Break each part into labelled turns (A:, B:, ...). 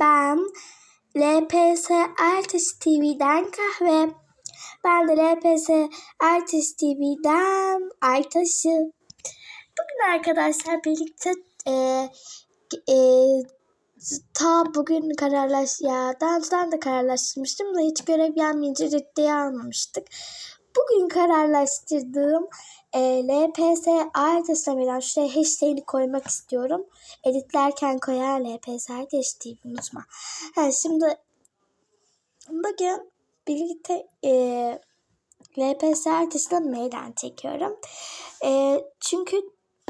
A: ben LPS Artist TV'den kahve. Ben de LPS Artist TV'den Aytaş'ı. Bugün arkadaşlar birlikte e, e, ta bugün kararlaş ya daha önceden de kararlaştırmıştım da hiç görev gelmeyince ciddiye almamıştık. Bugün kararlaştırdığım e, LPS Artist TV'den şuraya hashtag'ini koymak istiyorum. Editlerken koyar LPS Artist TV unutma. Ha, şimdi bugün birlikte e, LPS Artist'ten meydan çekiyorum. E, çünkü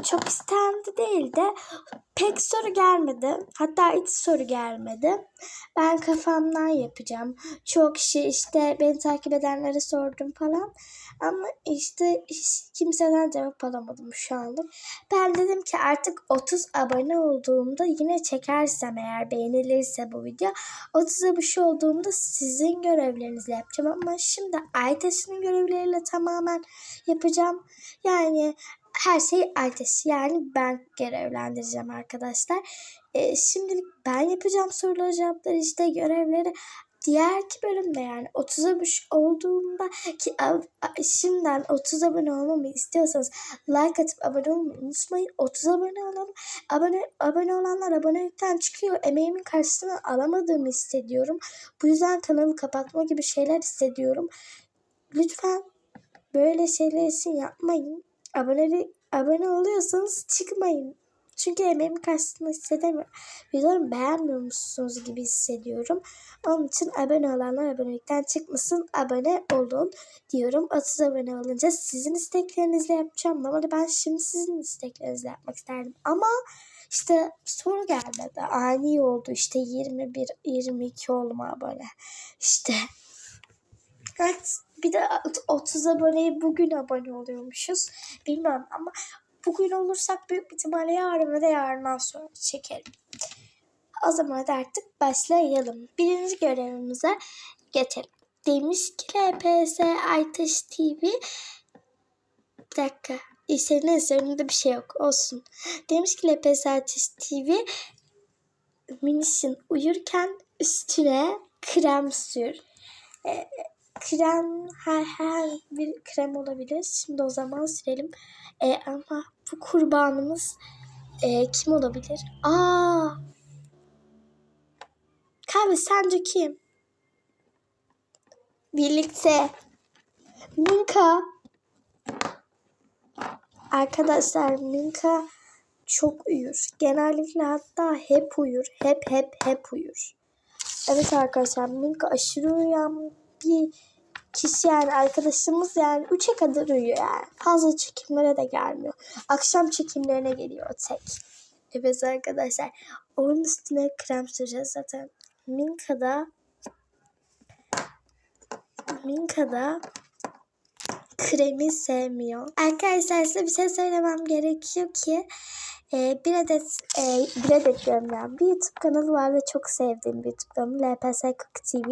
A: çok istendi değil de pek soru gelmedi. Hatta hiç soru gelmedi. Ben kafamdan yapacağım. Çok kişi işte beni takip edenlere sordum falan. Ama işte kimseden cevap alamadım şu anlık. Ben dedim ki artık 30 abone olduğumda yine çekersem eğer beğenilirse bu video 30 abone olduğumda sizin görevlerinizle yapacağım ama şimdi Aytaş'ın görevleriyle tamamen yapacağım. Yani her şey ertesi yani ben görevlendireceğim arkadaşlar. Ee, şimdilik ben yapacağım soruları cevapları işte görevleri diğerki bölümde yani 30 abone olduğumda ki şimdiden 30 abone olmamı istiyorsanız like atıp abone olmayı unutmayın. 30 abone olalım. Abone, abone olanlar abonelikten çıkıyor. Emeğimin karşılığını alamadığımı hissediyorum. Bu yüzden kanalı kapatma gibi şeyler hissediyorum. Lütfen böyle şeyler için yapmayın abone, abone oluyorsanız çıkmayın. Çünkü emeğimi karşısında hissedemiyorum. Videolarımı beğenmiyor musunuz gibi hissediyorum. Onun için abone olanlar abonelikten çıkmasın. Abone olun diyorum. 30 abone olunca sizin isteklerinizle yapacağım. Normalde ben şimdi sizin isteklerinizle yapmak isterdim. Ama işte soru gelmedi. Ani oldu. İşte 21, 22 oldum abone. İşte. Evet. Bir de 30 aboneye bugün abone oluyormuşuz. Bilmiyorum ama bugün olursak büyük ihtimalle yarın ve de yarından sonra çekerim. O zaman artık başlayalım. Birinci görevimize geçelim. Demiş ki LPS Aytaş TV bir dakika. Senin eserinde bir şey yok. Olsun. Demiş ki LPS Aytaş TV Minişin uyurken üstüne krem sür. Ee, krem her, her bir krem olabilir. Şimdi o zaman sürelim. E, ama bu kurbanımız e, kim olabilir? Aa! Kahve sence kim? Birlikte. Minka. Arkadaşlar Minka çok uyur. Genellikle hatta hep uyur. Hep hep hep uyur. Evet arkadaşlar Minka aşırı uyuyan bir kişi yani arkadaşımız yani 3'e kadar uyuyor yani. Fazla çekimlere de gelmiyor. Akşam çekimlerine geliyor tek. Evet arkadaşlar. Onun üstüne krem süreceğiz zaten. Minka'da Minka'da kremi sevmiyor. Arkadaşlar size bir şey söylemem gerekiyor ki e, bir adet e, bir adet yani bir YouTube kanalı var ve çok sevdiğim bir YouTube kanalı LPS Cook TV.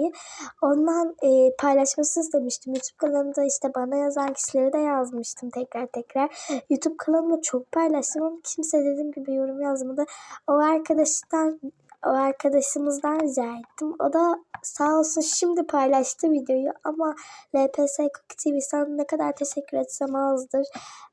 A: Ondan e, paylaşmasını istemiştim. YouTube kanalında işte bana yazan kişileri de yazmıştım tekrar tekrar. YouTube kanalımda çok paylaştım ama kimse dediğim gibi yorum yazmadı. O arkadaştan o arkadaşımızdan rica ettim. O da sağ olsun şimdi paylaştı videoyu ama LPS Cookie TV sana ne kadar teşekkür etsem azdır.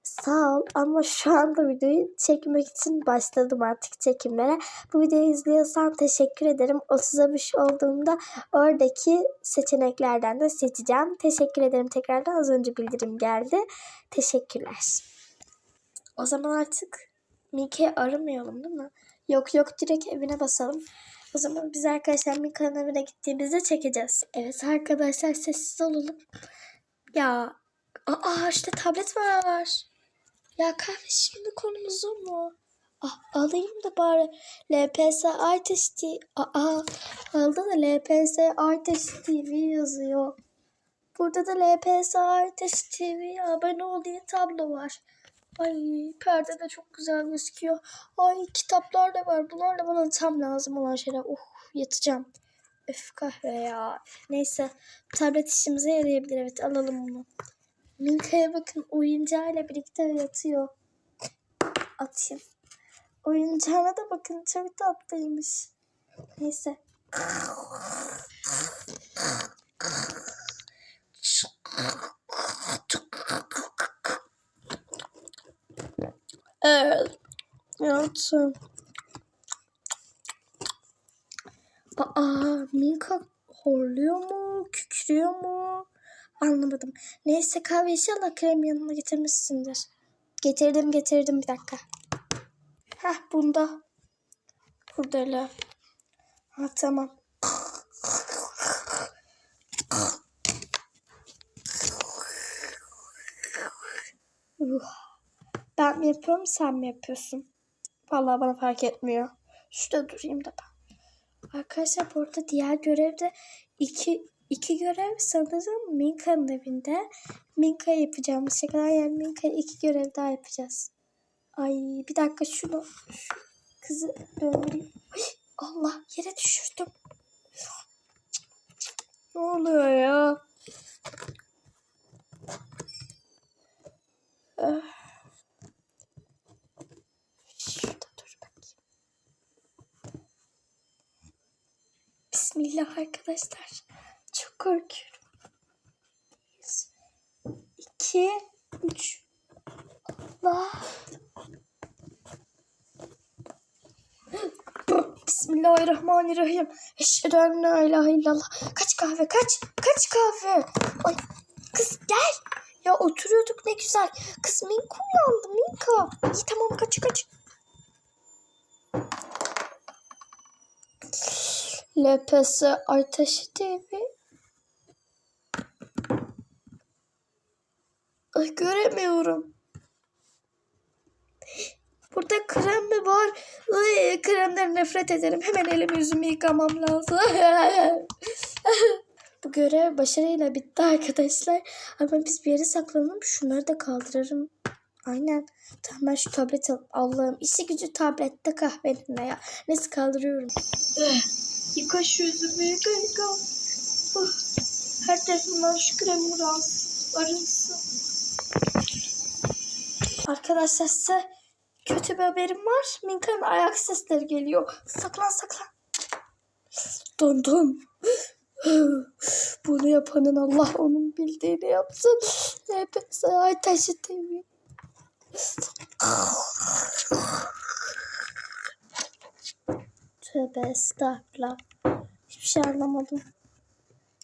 A: Sağ ol ama şu anda videoyu çekmek için başladım artık çekimlere. Bu videoyu izliyorsan teşekkür ederim. 30'a bir şey olduğumda oradaki seçeneklerden de seçeceğim. Teşekkür ederim tekrardan az önce bildirim geldi. Teşekkürler. O zaman artık Mike'yi aramayalım değil mi? Yok yok direkt evine basalım. O zaman biz arkadaşlar Mika'nın evine gittiğimizde çekeceğiz. Evet arkadaşlar sessiz olalım. Ya aa işte tablet var. Ya kahve şimdi konumuz o mu? Ah, alayım da bari LPS Artist. Aa, aldı da LPS Artist TV yazıyor. Burada da LPS Artist TV abone ol diye tablo var. Ay perde de çok güzel gözüküyor. Ay kitaplar da var. Bunlar da bana tam lazım olan şeyler. Oh yatacağım. Öf kahve ya. Neyse tablet işimize yarayabilir. Evet alalım bunu. Minka'ya bakın oyuncağıyla birlikte yatıyor. Atayım. Oyuncağına da bakın çok tatlıymış. Neyse. Evet. Yaptım. Aa, Milka horluyor mu? Kükrüyor mu? Anlamadım. Neyse kahve inşallah krem yanına getirmişsindir. Getirdim getirdim bir dakika. Heh bunda. Burada öyle. Ha tamam. Uh. Ben mi yapıyorum sen mi yapıyorsun? Vallahi bana fark etmiyor. Şurada durayım da ben. Arkadaşlar bu arada diğer görevde iki, iki görev sanırım Minka'nın evinde. Minka yapacağımız şakalar yani Minka'ya iki görev daha yapacağız. Ay bir dakika şunu şu kızı döndüreyim. Ay, Allah yere düşürdüm. Ne oluyor ya? Ah. Şurada dur bakayım. Bismillah arkadaşlar. Çok korkuyorum. Bir, iki, üç. Allah. Bismillahirrahmanirrahim. Eşhedü en la ilahe illallah. Kaç kahve kaç. Kaç kahve. Ay kız gel. Ya oturuyorduk ne güzel. Kız Minka uyandı Minka. İyi tamam kaç kaç. LPS Aytaşı TV. Ay göremiyorum. Burada krem mi var? Ay, kremden nefret ederim. Hemen elimi yüzümü yıkamam lazım. Bu görev başarıyla bitti arkadaşlar. Ama biz bir yere saklanalım. Şunları da kaldırırım. Aynen. Tamam ben şu tableti alayım. Allah'ım işi gücü tablette kahvenin ya. Neyse kaldırıyorum. Yıka şu yüzümü yıka yıka. Oh, Her tarafından şu kremi arınsın. Arkadaşlar size kötü bir haberim var. Minka'nın ayak sesleri geliyor. Saklan saklan. Dondum. Bunu yapanın Allah onun bildiğini yapsın. Ay taşı TV. Tövbe estağfurullah. Hiçbir şey anlamadım.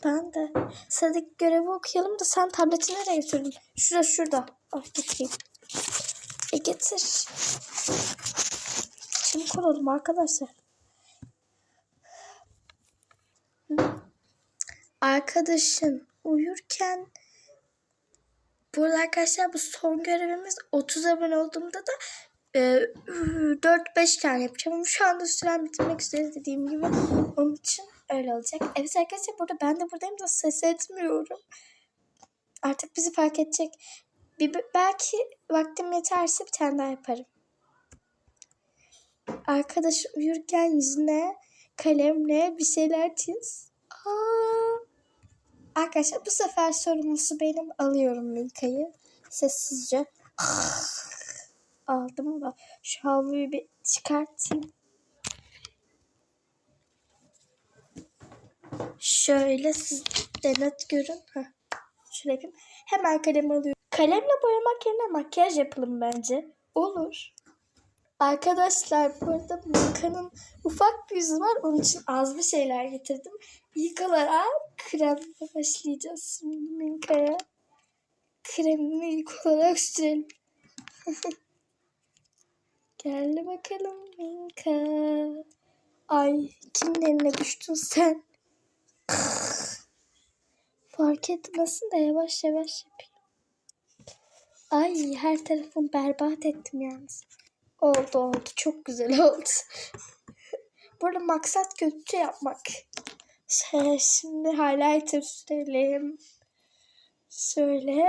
A: Ben de. Sıradaki görevi okuyalım da sen tableti nereye götürdün? Şurada şurada. Ah getireyim. E getir. Şimdi olalım arkadaşlar. Arkadaşın uyurken Burada arkadaşlar bu son görevimiz 30 abone olduğumda da e, 4-5 tane yapacağım. Ama şu anda süren bitirmek üzere dediğim gibi. Onun için öyle olacak. Evet arkadaşlar burada ben de buradayım da ses etmiyorum. Artık bizi fark edecek. Bir, belki vaktim yeterse bir tane daha yaparım. Arkadaş uyurken yüzüne kalemle bir şeyler çiz. Aa. Arkadaşlar bu sefer sorumlusu benim. Alıyorum Milka'yı. Sessizce. Aldım da şu havluyu bir çıkartayım. Şöyle siz de net görün. Heh. Şöyle yapayım. Hemen kalem alıyorum. Kalemle boyamak yerine makyaj yapalım bence. Olur. Arkadaşlar burada Milka'nın ufak bir yüzü var. Onun için az bir şeyler getirdim. İlk olarak kremle başlayacağız şimdi Milka'ya. Kremini ilk olarak sürelim. Geldi bakalım Milka. Ay kimin eline düştün sen? Fark etmesin de yavaş yavaş yapayım. Ay her tarafımı berbat ettim yalnız. Oldu oldu. Çok güzel oldu. Burada maksat kötü yapmak. Şey, şimdi highlighter sürelim. Şöyle.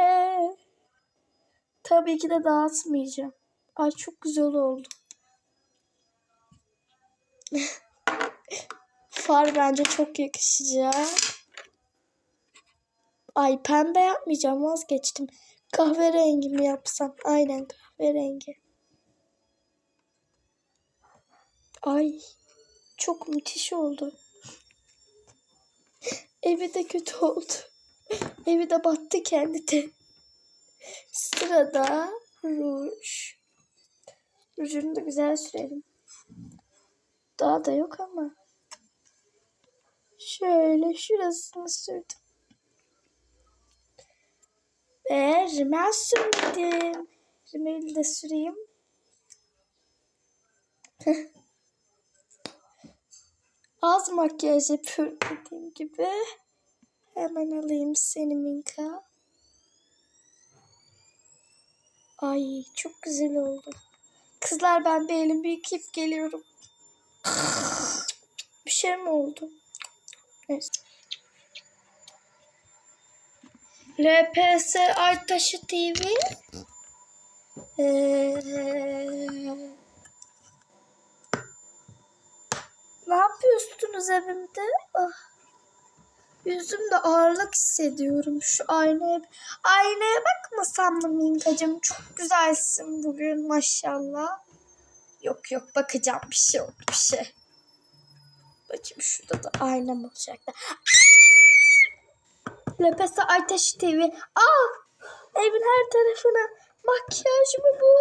A: Tabii ki de dağıtmayacağım. Ay çok güzel oldu. Far bence çok yakışacak. Ay pembe yapmayacağım vazgeçtim. Kahverengi mi yapsam? Aynen kahverengi. Ay çok müthiş oldu. Evi de kötü oldu. Evi de battı kendi de. Sırada ruj. Rujunu da güzel sürelim. Daha da yok ama. Şöyle şurasını sürdüm. Ve rimel sürmedim. Rimeli de süreyim. Az makyaj yapıyorum dediğim gibi. Hemen alayım seni Minka. Ay çok güzel oldu. Kızlar ben bir elimi yıkayıp geliyorum. Bir şey mi oldu? Neyse. LPS Aytaşı TV. Ee, ne yapıyorsunuz evimde? Ah. Yüzümde ağırlık hissediyorum şu aynaya. Aynaya bakmasam mı Minkacığım? Çok güzelsin bugün maşallah. Yok yok bakacağım bir şey oldu bir şey. Bakayım şurada da aynam olacaktı. Lepese Aytaş TV. Aa! Evin her tarafına makyaj mı bu?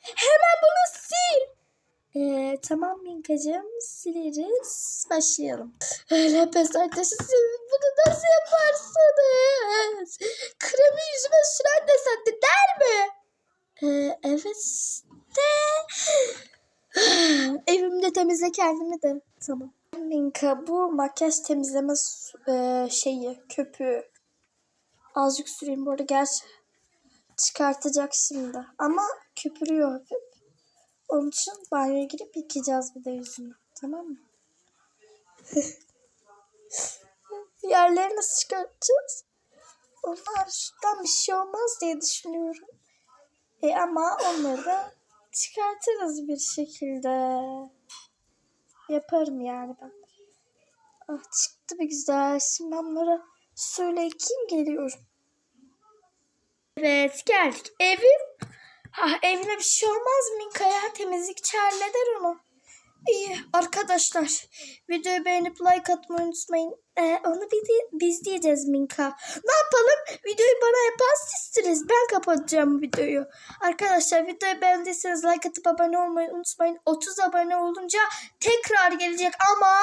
A: Hemen bunu sil. Ee, tamam Minkacığım sileriz. Başlayalım. Lepese Aytaş'ı sil. Bunu nasıl yaparsınız? Kremi yüzüme süren de de der mi? Ee, evet de. Evimde temizle kendimi de. Tamam. Minka bu makyaj temizleme e, şeyi köpüğü. Azıcık süreyim bu arada gerçi çıkartacak şimdi. Ama köpürüyor hafif. Onun için banyoya girip yıkayacağız bir de yüzünü. Tamam mı? Yerleri nasıl çıkartacağız? Onlardan bir şey olmaz diye düşünüyorum. E ama onları da çıkartırız bir şekilde. Yaparım yani ben. Ah çıktı bir güzel. Şimdi ben bunları suyla yıkayayım geliyorum. Evet geldik. Evim. Ha, evine bir şey olmaz Minka'ya. Temizlikçi halleder onu. İyi arkadaşlar. Videoyu beğenip like atmayı unutmayın. Ee, onu biz, biz diyeceğiz Minka. Ne yapalım? Videoyu bana yapan sizsiniz. Ben kapatacağım videoyu. Arkadaşlar videoyu beğendiyseniz like atıp abone olmayı unutmayın. 30 abone olunca tekrar gelecek ama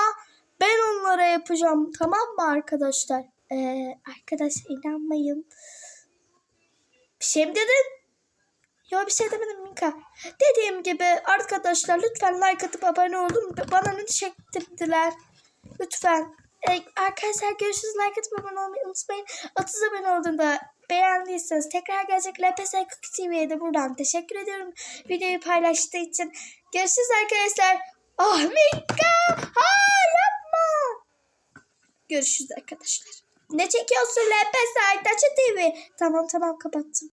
A: ben onlara yapacağım. Tamam mı arkadaşlar? Ee, arkadaşlar inanmayın. Bir şey mi dedim? Yok bir şey demedim Minka. Dediğim gibi arkadaşlar lütfen like atıp abone olun. Bana ne çektirdiler. Lütfen. Ee, arkadaşlar görüşürüz. Like atıp abone olmayı unutmayın. 30 abone olduğunda beğendiyseniz tekrar gelecek LPS Cookie TV'ye de buradan teşekkür ediyorum. Videoyu paylaştığı için. Görüşürüz arkadaşlar. Ah Minka. Ha yapma. Görüşürüz arkadaşlar. Ne çekiyorsun LPS Aytaçı TV? Tamam tamam kapattım.